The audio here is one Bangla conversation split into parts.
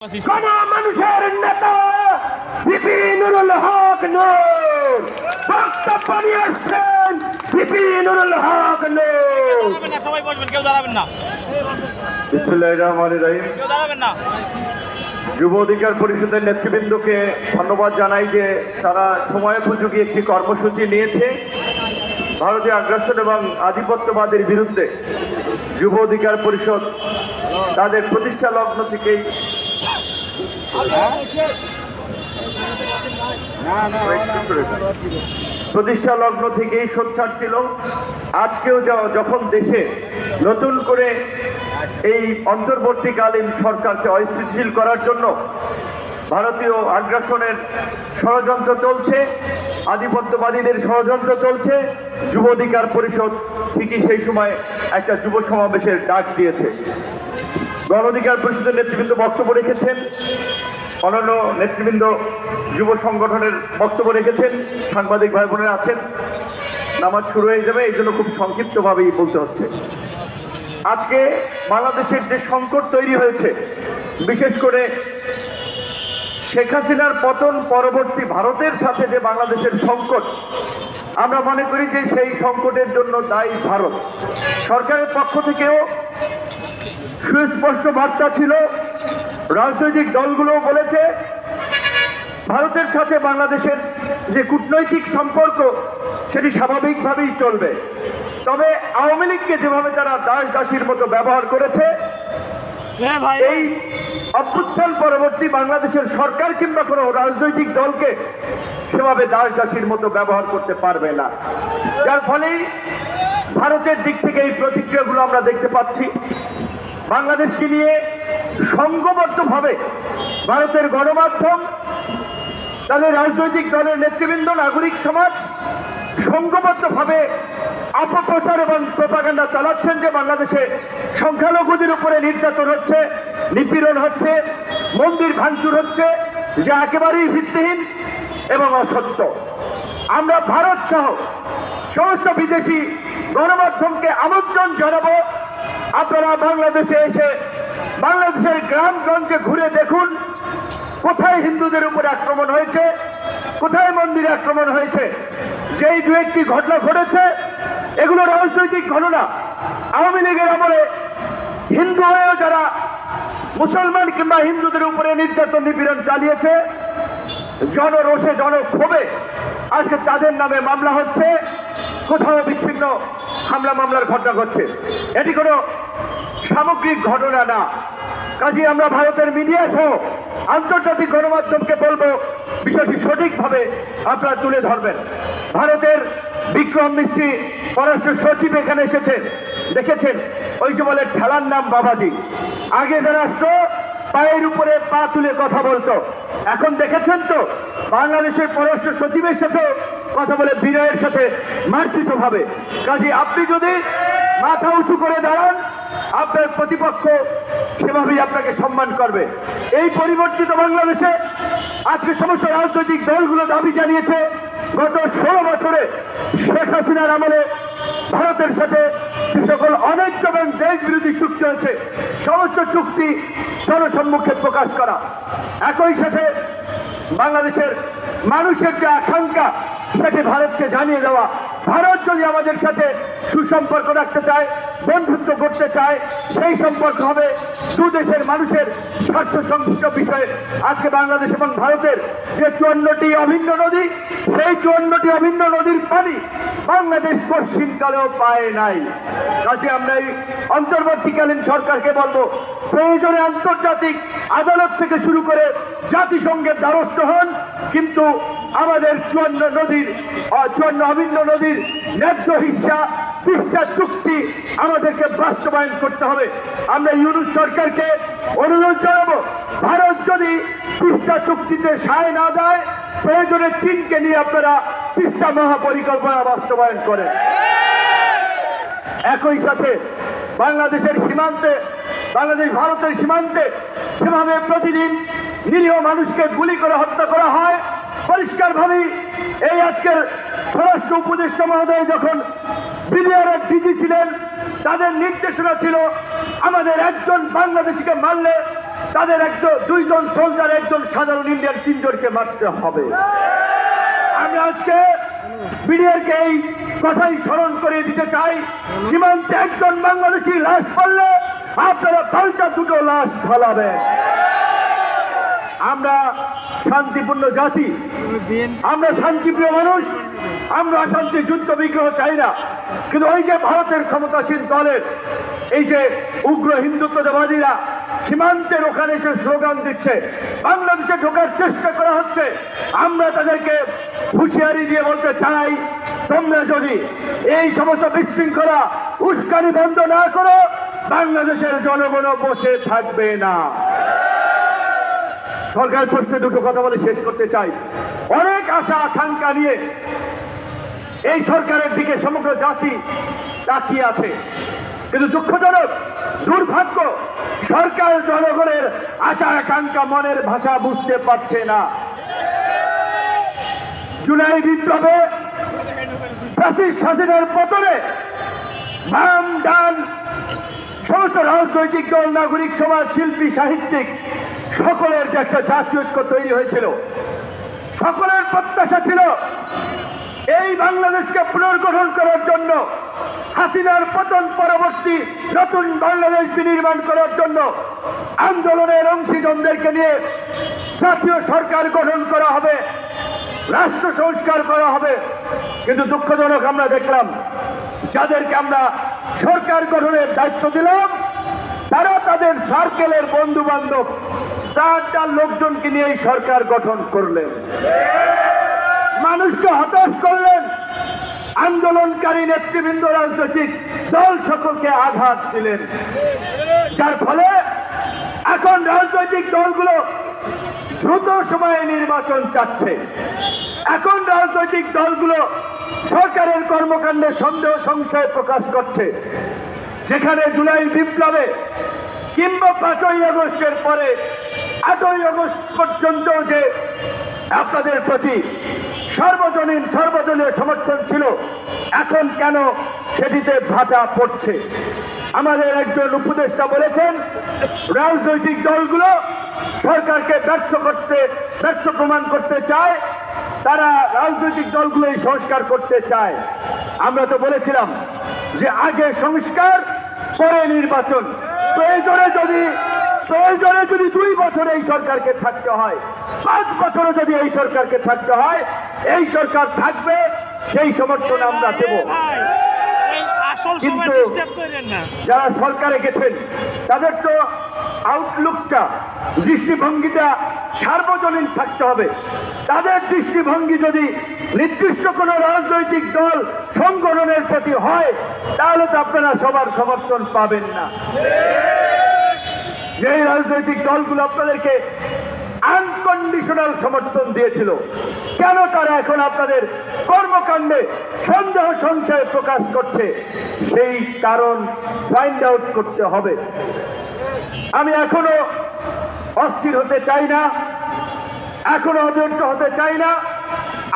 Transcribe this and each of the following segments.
কোন মানুষের নেতা হক নূর। বক্তব্য নিয়ে আসছেন হক নূর। সবাই বসবেন কেউ দাঁড়াবেন না। বিসমুল্লাহির রহমানির রহিম। কেউ দাঁড়াবেন না। যুব অধিকার পরিষদের নেতৃবৃন্দকে ধন্যবাদ জানাই যে তারা সময়োপযোগী একটি কর্মসূচি নিয়েছে। ভারতীয় আগ্রাসন এবং আধিপত্যবাদের বিরুদ্ধে যুব অধিকার পরিষদ তাদের প্রতিষ্ঠা লগ্ন থেকেই প্রতিষ্ঠা লগ্ন থেকেই সোচ্ছার ছিল। আজকেও যখন দেশে নতুন করে এই অন্তর্বর্তীকালীন সরকারকে অস্থিতিশীল করার জন্য ভারতীয় আগ্রাসনের ষড়যন্ত্র চলছে, আধিপত্যবাদীদের ষড়যন্ত্র চলছে যুব অধিকার পরিষদ ঠিকই সেই সময় একটা যুব সমাবেশের ডাক দিয়েছে। গণ অধিকার পরিষদের নেতৃবৃন্দ বক্তব্য রেখেছেন। অন্যান্য নেতৃবৃন্দ যুব সংগঠনের বক্তব্য রেখেছেন। সাংবাদিক ভাই বোনেরা আছেন। নামাজ শুরু হয়ে যাবে, এই জন্য খুব সংক্ষিপ্তভাবেই বলতে হচ্ছে। আজকে বাংলাদেশের যে সংকট তৈরি হয়েছে, বিশেষ করে শেখ হাসিনার পতন পরবর্তী ভারতের সাথে যে বাংলাদেশের সংকট, আমরা মনে করি যে সেই সংকটের জন্য দায়ী ভারত। সরকারের পক্ষ থেকেও সুস্পষ্ট বার্তা ছিল রাজনৈতিক দলগুলো বলেছে ভারতের সাথে বাংলাদেশের যে কূটনৈতিক সম্পর্ক সেটি স্বাভাবিকভাবেই চলবে। তবে আওয়ামী লীগকে যেভাবে তারা দাস দাসীর মতো ব্যবহার করেছে হ্যাঁ এই অভ্যুত্থান পরবর্তী বাংলাদেশের সরকার কিংবা কোনো রাজনৈতিক দলকে সেভাবে দাস দাসীর মতো ব্যবহার করতে পারবে না। যার ফলে ভারতের দিক থেকে এই প্রতিক্রিয়াগুলো আমরা দেখতে পাচ্ছি। বাংলাদেশকে নিয়ে সংঘবদ্ধভাবে ভারতের গণমাধ্যম, তাদের রাজনৈতিক দলের নেতৃবৃন্দ, নাগরিক সমাজ সংঘবদ্ধভাবে অপপ্রচার এবং প্রপাগান্ডা চালাচ্ছেন যে বাংলাদেশে সংখ্যালঘুদের উপরে নির্যাতন হচ্ছে, নিপীড়ন হচ্ছে, মন্দির ভাঙচুর হচ্ছে, যা একেবারেই ভিত্তিহীন এবং অসত্য। আমরা ভারত সহ সমস্ত বিদেশি গণমাধ্যমকে আমন্ত্রণ জানাব। আপনারা বাংলাদেশে এসে বাংলাদেশের গ্রামগঞ্জে ঘুরে দেখুন, কোথায় হিন্দুদের উপরে আক্রমণ হয়েছে, কোথায় মন্দিরে আক্রমণ হয়েছে। যেই দু একটি ঘটনা ঘটেছে, এগুলো রাজনৈতিক ঘটনা। আওয়ামী লীগের আমলে হিন্দু হয়েও যারা মুসলমান কিংবা হিন্দুদের উপরে নির্যাতন নিপীড়ন চালিয়েছে, জনরোষে, জনক্ষোভে আজকে তাদের নামে মামলা হচ্ছে, কোথাও বিচ্ছিন্ন হামলা মামলার ঘটনা ঘটছে। এটি কোনো সামগ্রিক ঘটনা না। কাজে আমরা ভারতের মিডিয়া সহ আন্তর্জাতিক গণমাধ্যমকে বলব, বিষয়টি সঠিকভাবে আপনারা তুলে ধরবেন। ভারতের বিক্রম মিস্ত্রি, পররাষ্ট্র সচিব এখানে এসেছেন দেখেছেন? ওই যে বলে ঠেলার নাম বাবাজি। আগে আসতো, পায়ের উপরে পা তুলে কথা বলতো। এখন দেখেছেন তো? বাংলাদেশের পররাষ্ট্র সচিবের সাথে কথা বলে বিনয়ের সাথে মার্জিত ভাবে কাজে আপনি যদি মাথা উঁচু করে দাঁড়ান আপনার প্রতিপক্ষ সেভাবেই আপনাকে সম্মান করবে। এই পরিবর্তিত বাংলাদেশে আজকে সমস্ত রাজনৈতিক দলগুলো দাবি জানিয়েছে, গত ষোলো বছরে শেখ হাসিনার আমলে ভারতের সাথে যে সকল অন্যায্য এবং দেশ বিরোধী চুক্তি হয়েছে, সমস্ত চুক্তি জনসম্মুখে প্রকাশ করা। একই সাথে বাংলাদেশের মানুষের যে আকাঙ্ক্ষা, সেটি ভারতকে জানিয়ে দেওয়া ভারত যদি আমাদের সাথে সুসম্পর্ক রাখতে চায়, বন্ধুত্ব করতে চায়, সেই সম্পর্ক হবে দেশের মানুষের স্বার্থ সংশ্লিষ্ট বিষয়ে। আজকে বাংলাদেশ এবং ভারতের যে চুয়ান্নটি অভিন্ন নদী, সেই চুয়ান্নটি অভিন্ন নদীর পানি বাংলাদেশ পশ্চিমকালেও পায় নাই। কাজে আমরা এই অন্তর্বর্তীকালীন সরকারকে বলব, প্রয়োজনে আন্তর্জাতিক আদালত থেকে শুরু করে জাতিসংঘের দ্বারস্থ হন, কিন্তু আমাদের চুয়ান্ন নদীর চুয়ান্ন অভিন্ন নদীর ন্যায্য হিসা তিস্তা চুক্তি আমাদেরকে বাস্তবায়ন করতে হবে। আমরা ইউনুস সরকারকে অনুরোধ জানাব, ভারত যদি তিস্তা চুক্তিতে সায় না দেয়, প্রয়োজনে চীনকে নিয়ে আপনারা তিস্তা মহাপরিকল্পনা বাস্তবায়ন করেন। একই সাথে বাংলাদেশের সীমান্তে, বাংলাদেশ ভারতের সীমান্তে সেভাবে প্রতিদিন নিরীহ মানুষকে গুলি করে হত্যা করা হয়। পরিষ্কারভাবেই এই আজকের স্বরাষ্ট্র উপদেষ্টা মহোদয় যখন বিডিআরের ডিজি ছিলেন, তাদের নির্দেশনা ছিল, আমাদের একজন বাংলাদেশিকে মারলে তাদের একজন দুইজন সোলজার একজন সাধারণ ইন্ডিয়ান তিনজনকে মারতে হবে। আমি আজকে বিডিআরকে এই কথাই স্মরণ করে দিতে চাই, সীমান্তে একজন বাংলাদেশি লাশ পড়লে আপনারা পাল্টা দুটো লাশ ফলাবেন। আমরা শান্তিপূর্ণ জাতি। আমরা শান্তিপ্রিয় মানুষ। আমরা অশান্তি, যুদ্ধ, বিগ্রহ চাই না। কিন্তু ওই যে ভারতের ক্ষমতাসীন দলের, এই যে উগ্র হিন্দুত্ববাদীরা সীমান্তের ওখানে এসে স্লোগান দিচ্ছে, বাংলাদেশে ঢোকার চেষ্টা করা হচ্ছে, আমরা তাদেরকে হুঁশিয়ারি দিয়ে বলতে চাই, তোমরা যদি এই সমস্ত বিশৃঙ্খলা, উস্কানি বন্ধ না করো, বাংলাদেশের জনগণ বসে থাকবে না। সরকার প্রশ্নে দুটো কথা বলে শেষ করতে চাই। অনেক আশা, আকাঙ্ক্ষা নিয়ে এই সরকারের দিকে সমগ্র জাতি তাকিয়ে আছে। কিন্তু দুঃখজনক, দুর্ভাগ্য, সরকার জনগণের আশা, আকাঙ্ক্ষা মনের ভাষা বুঝতে পারছে না। জুলাই বিপ্লবে প্রাচীর শাসনের পতনে বাম ডান সমস্ত রাজনৈতিক দল, নাগরিক সমাজ, শিল্পী, সাহিত্যিক, সকলের যে একটা জাতীয় ঐক্য তৈরি হয়েছিল, সকলের প্রত্যাশা ছিল এই বাংলাদেশকে পুনর্গঠন করার জন্য, হাসিনার পতন পরবর্তী নতুন বাংলাদেশ বিনির্মাণ করার জন্য আন্দোলনের অংশীজনদেরকে নিয়ে জাতীয় সরকার গঠন করা হবে, রাষ্ট্র সংস্কার করা হবে। কিন্তু দুঃখজনক আমরা দেখলাম, যাদেরকে আমরা সরকার গঠনের দায়িত্ব দিলাম। তারা তাদের সার্কেলের বন্ধু বান্ধব চারটা লোকজনকে নিয়ে সরকার গঠন করলেন। মানুষকে হতাশ করলেন। আন্দোলনকারী নেতৃবৃন্দ রাজনৈতিক দল সকলকে আঘাত দিলেন। যার ফলে এখন রাজনৈতিক দলগুলো দ্রুত সময়ে নির্বাচন চাচ্ছে। এখন রাজনৈতিক দলগুলো সরকারের কর্মকাণ্ডে সন্দেহ সংশয় প্রকাশ করছে। যেখানে জুলাই বিপ্লবে কিংবা পাঁচই আগস্টের পরে আটই আগস্ট পর্যন্ত যে আপনাদের প্রতি সর্বজনীন, সর্বদলীয় সমর্থন ছিল, এখন কেন সেটিতে ভাটা পড়ছে? আমাদের একজন উপদেষ্টা বলেছেন, রাজনৈতিক দলগুলো সরকারকে ব্যর্থ করতে, ব্যর্থ প্রমাণ করতে চায় তারা রাজনৈতিক দলগুলো সংস্কার করতে চায়। আমরা তো বলেছিলাম যে আগে সংস্কার, পরে নির্বাচন। প্রয়োজনে যদি প্রয়োজনে যদি দুই বছর এই সরকারকে থাকতে হয়, পাঁচ বছরও যদি এই সরকারকে থাকতে হয়, এই সরকার থাকবে, সেই সমর্থন আমরা দেব। কিন্তু- যারা সরকারে গেছেন, তাদের তো আউটলুকটা দৃষ্টিভঙ্গিটা সার্বজনীন থাকতে হবে। তাদের দৃষ্টিভঙ্গি যদি নির্দিষ্ট কোনো রাজনৈতিক দল সংগঠনের প্রতি হয়, তাহলে তো আপনারা সবার সমর্থন পাবেন না। যে রাজনৈতিক দলগুলো আপনাদেরকে আনকন্ডিশনাল সমর্থন দিয়েছিল, কেন তারা এখন আপনাদের কর্মকাণ্ডে সন্দেহ সংশয় প্রকাশ করছে? সেই কারণ ফাইন্ড আউট করতে হবে। আমি এখনও অস্থির হতে চাই না, এখনও অধৈর্য হতে চাই না,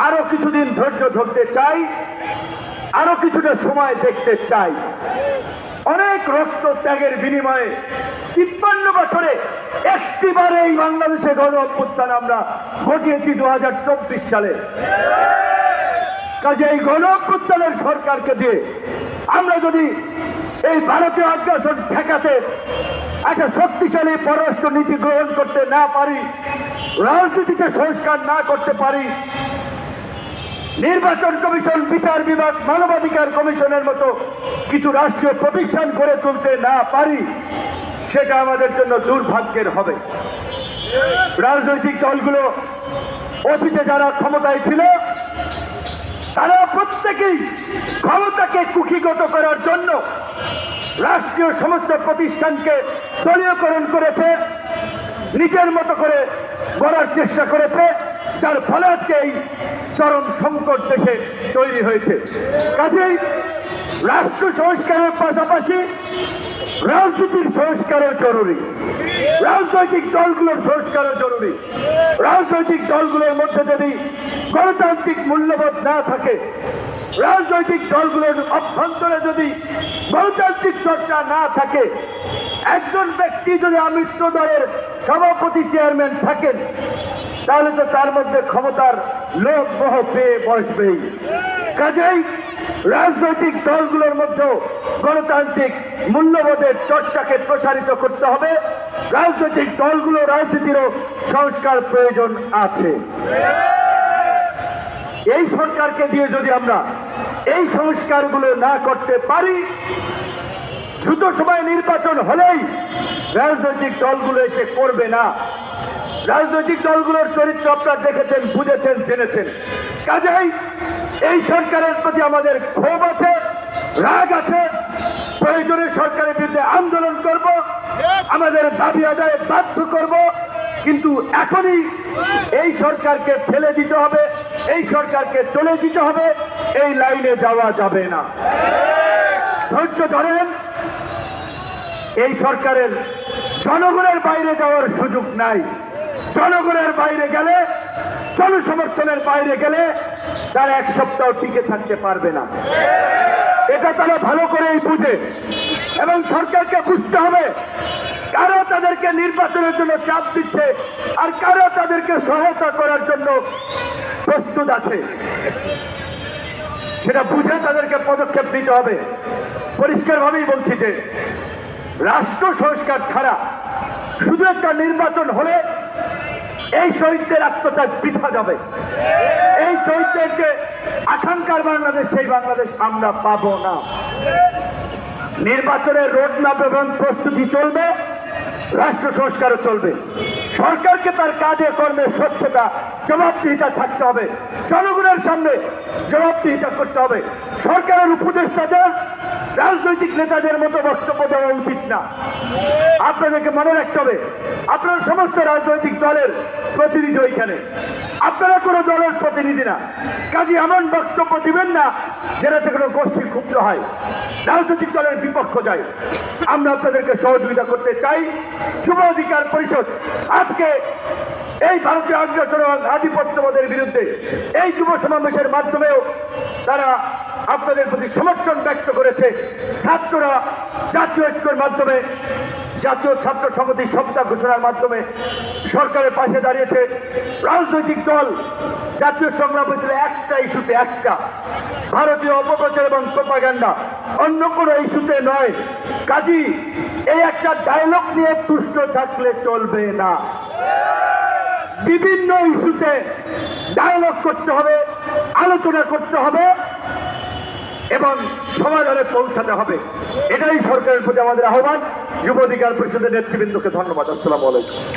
আরও কিছুদিন ধৈর্য ধরতে চাই, আরও কিছুটা সময় দেখতে চাই। অনেক রক্ত ত্যাগের বিনিময়ে তিপ্পান্ন বছরে একটিবার এই বাংলাদেশে গণ অভ্যুত্থান আমরা ঘটিয়েছি দু হাজার চব্বিশ সালে। কাজে এই গণ অভ্যুত্থানের সরকারকে দিয়ে আমরা যদি এই ভারতীয় আগ্রাসন ঠেকাতে একটা শক্তিশালী পররাষ্ট্র নীতি গ্রহণ করতে না পারি, রাজনীতিতে সংস্কার না করতে পারি, নির্বাচন কমিশন, বিচার বিভাগ, মানবাধিকার কমিশনের মতো কিছু রাষ্ট্রীয় প্রতিষ্ঠান গড়ে তুলতে না পারি, সেটা আমাদের জন্য দুর্ভাগ্যের হবে। রাজনৈতিক দলগুলো অতীতে যারা ক্ষমতায় ছিল প্রত্যেকেই ক্ষমতাকে কুক্ষিগত করার জন্য রাষ্ট্রীয় সমস্ত প্রতিষ্ঠানকে দলীয়করণ করেছে, নিজের মতো করে গড়ার চেষ্টা করেছে, যার ফলে আজকে এই চরম সংকট দেশে তৈরি হয়েছে। কাজেই রাষ্ট্র সংস্কারের পাশাপাশি রাজনীতির সংস্কারও জরুরি। রাজনৈতিক দলগুলোর সংস্কারও জরুরি। রাজনৈতিক দলগুলোর মধ্যে যদি গণতান্ত্রিক মূল্যবোধ না থাকে রাজনৈতিক দলগুলোর অভ্যন্তরে যদি গণতান্ত্রিক চর্চা না থাকে, একজন ব্যক্তি যদি আমৃত্য দলের সভাপতি চেয়ারম্যান থাকেন, তাহলে তো তার মধ্যে ক্ষমতার লোভ মোহ পেয়ে বসবেই কাজেই রাজনৈতিক দলগুলোর মধ্যেও গণতান্ত্রিক মূল্যবোধের চর্চাকে প্রসারিত করতে হবে। রাজনৈতিক দলগুলো রাজনীতিরও সংস্কার প্রয়োজন আছে। এই সরকারকে দিয়ে যদি আমরা এই সংস্কারগুলো না করতে পারি। দ্রুত সময় নির্বাচন হলেই রাজনৈতিক দলগুলো এসে করবে না। রাজনৈতিক দলগুলোর চরিত্র আপনারা দেখেছেন, বুঝেছেন, জেনেছেন। কাজেই এই সরকারের প্রতি আমাদের ক্ষোভ আছে, রাগ আছে। প্রয়োজনে সরকারের বিরুদ্ধে আন্দোলন করব, আমাদের দাবি আদায় বাধ্য করব। কিন্তু এখনই এই সরকারকে ফেলে দিতে হবে, এই সরকারকে চলে যেতে হবে। এই লাইনে যাওয়া যাবে না। ধৈর্য ধরেন, এই সরকারের জনগণের বাইরে যাওয়ার সুযোগ নাই। জনগণের বাইরে গেলে, জনসমর্থনের বাইরে গেলে তারা এক সপ্তাহ টিকে থাকতে পারবে না। এটা তারা ভালো করেই বুঝে এবং সরকারকে বুঝতে হবে কারা তাদেরকে নির্বাচনের জন্য চাপ দিচ্ছে আর কারা তাদেরকে সহায়তা করার জন্য প্রস্তুত আছে। সেটা বুঝে তাদেরকে পদক্ষেপ নিতে হবে। পরিষ্কারভাবেই বলছি যে, রাষ্ট্র সংস্কার ছাড়া শুধু একটা নির্বাচন হলে এই শহীদদের আত্মত্যাগ বৃথা যাবে। এই শহীদদের যে আকাঙ্ক্ষার বাংলাদেশ, সেই বাংলাদেশ আমরা পাবো না। নির্বাচনের রোডম্যাপ এবং প্রস্তুতি চলবে, রাষ্ট্র সংস্কারও চলবে। সরকারকে তার কাজে, কর্মে, স্বচ্ছতা জবাবদিহিতা থাকতে হবে। জনগণের সামনে জবাবদিহিতা করতে হবে। সরকারের উপদেষ্টাদের রাজনৈতিক নেতাদের মতো বক্তব্য দেওয়া উচিত না। আপনাদেরকে মনে রাখতে হবে, আপনারা সমস্ত রাজনৈতিক দলের প্রতিনিধি ওইখানে। আপনারা কোনো দলের প্রতিনিধি না। কাজে এমন বক্তব্য দিবেন না যেটাতে কোনো গোষ্ঠী ক্ষুব্ধ হয়। রাজনৈতিক দলের বিপক্ষ যায়। আমরা আপনাদেরকে সহযোগিতা করতে চাই। যুব অধিকার পরিষদ আজকে এই ভারতীয় এবং আধিপত্যবাদের বিরুদ্ধে এই যুব সমাবেশের মাধ্যমেও তারা আপনাদের প্রতি সমর্থন ব্যক্ত করেছে। ছাত্ররা জাতীয় ঐক্যের মাধ্যমে, জাতীয় ছাত্র সংহতি সপ্তাহ ঘোষণার মাধ্যমে সরকারের পাশে দাঁড়িয়েছে। রাজনৈতিক দল, জাতীয় সংগ্রাম হয়েছিল একটা ইস্যুতে একটা। ভারতীয় অপপ্রচার এবং প্রপাগান্ডা অন্য কোনো ইস্যুতে নয়। কাজী, এই একটা ডায়লগ নিয়ে তুষ্ট থাকলে চলবে না। বিভিন্ন ইস্যুতে ডায়লগ করতে হবে, আলোচনা করতে হবে এবং সমাধানে পৌঁছাতে হবে। এটাই সরকারের প্রতি আমাদের আহ্বান। যুব অধিকার পরিষদের নেতৃবৃন্দকে ধন্যবাদ। আসসালামু আলাইকুম।